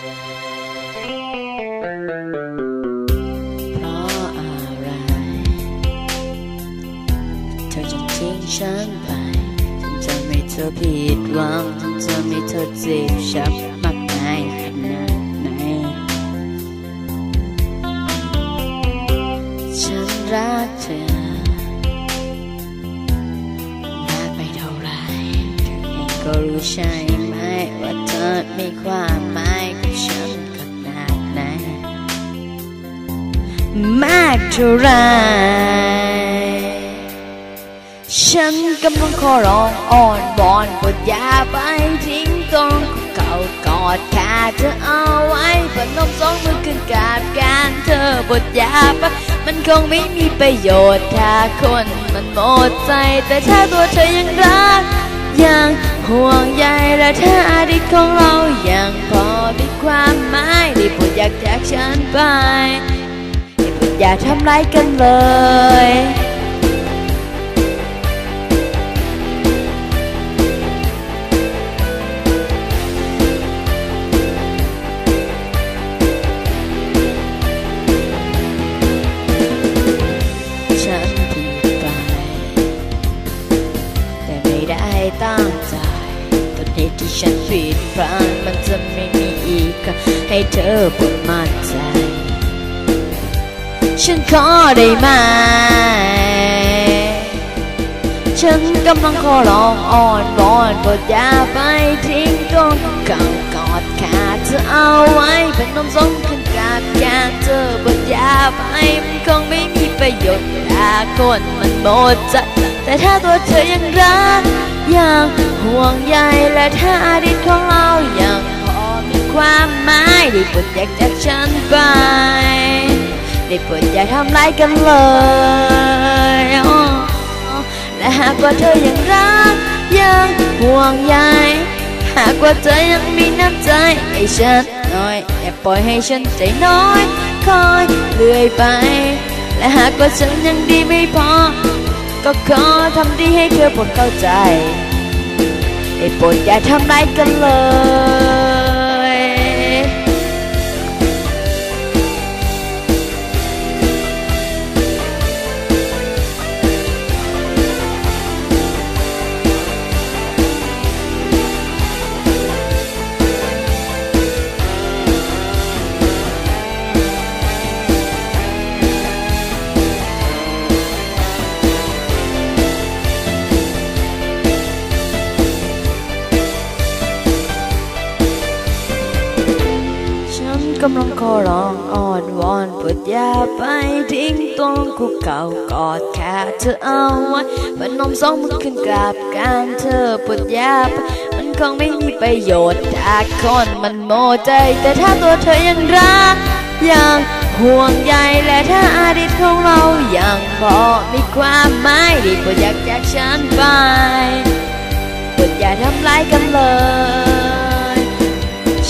เพราะอะไร เธอจึทิ้งฉันไปฉันจะไม่เธอผิดหวังฉันจะไม่เธอเจ็บช้ำมากมายขนาดไหน ฉันรักเธอมากไปเท่าไรเธอเองก็รู้ใช่ไหมว่า อมีความหมายกับฉันขนาดไหนมากเท่าไร ฉันกำลังขอร้องอ้อนวอนโปรดยาไปทิ้งตรงเก่ากอดแค่เธอเอาไว้ปนมสองมือขึ้นกราบการเธอโปรดยาไปมันคงไม่มีประโยชน์ถ้าคนมันหมดใจ แต่ถ้าตัวเธอยังรัก และถ้าอดีตของเรายังพอมีความหมายได้โปรดอยากจากฉันไปได้โปรดอย่าทำร้ายกันเลย ที่ฉันผิดพลาดมันจะไม่มีอีกให้เธอปวดมั่นใจ ฉันขอได้ไหม ฉันกำลังขอร้องอ้อนวอนโปรดอย่าไปทิ้งตรงเก่ากอดขาเธอเอาไว้เป็นนมสมขึ้นกราบแค่เธอโปรดอย่าไปมันคงไม่มีประโยชน์ถ้าคนมันหมดใจแต่ถ้าตัวเธอยังรัก ยังห่วงใยและถ้าอดีตของเรายังพอมีความหมายได้โปรดอยากจากฉันไป ได้โปรดอย่าทำร้ายกันเลยและหากว่าเธอยังรักยังห่วงใยหากว่าเธอยังมีน้ำใจให้ฉันหน่อยอย่าปล่อยให้ฉันใจน้อยคอยเลื่อยไป และหากว่าฉันยังดีไม่พอ ก็ขอทำดีให้เธอปวดเข้าใจไอ้ปวดอย่าทำร้ายกันเลย กำลังขอร้องอ้อนวอนปรดอย่าไปทิ้งตรงคุกเข่ากอดแค่เธอเอาไว้พนมสองมือขึ้นกราบการเธอปรดอย่าไปมันคงไม่มีประโยชน์ถ้าคนมันโมใจ แต่ถ้าตัวเธอยังรักยังห่วงใยและถ้าอดีตของเรายังพอมีความหมายด้โปรดอยากจากฉันไปปรดอย่าทำร้ายกันเลย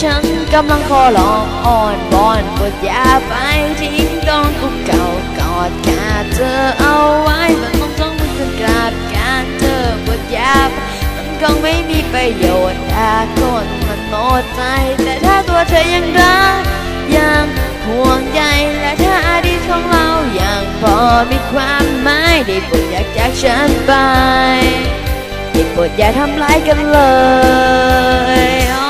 ฉัน กำลังขอร้องอ้อนวอนโปรดอย่าไปทิ้งตรงคุกเก่ากอดขาเธอเอาไว้มันคงต้องมือขึ้นกราบการเธอโปรดอย่าไปมันคงไม่มีประโยชน์ถ้าคนมันหมดใจ แต่ถ้าตัวเธอยังรักยังห่วงใยและถ้าอดีตของเรายังพอมีความหมายได้โปรดอยากจากฉันไปได้โปรดอย่าทำร้ายกันเลย